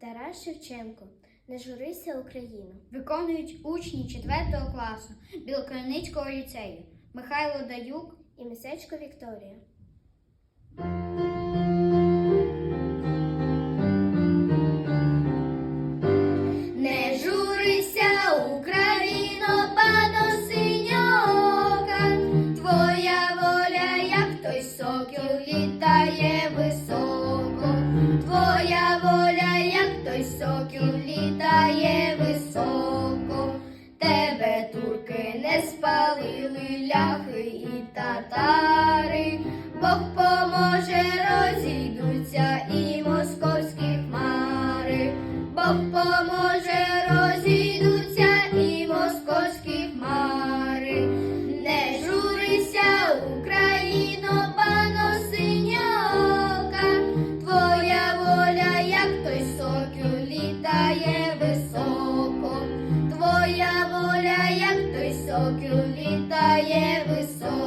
Тарас Шевченко. Не журися Україна. Виконують учні 4 класу Білокриницького ліцею Михайло Даюк, І містечко Вікторія. Той літає високо, тебе турки не спалили ляхи і татари, Бог поможе, розійдуться і московські хмари. Бог поможе, розійдуться і московські хмари. Не журися, Україно, пано синьока, твоя воля, як той сокіл літає високо, твоя воля, як той сокіл літає високо.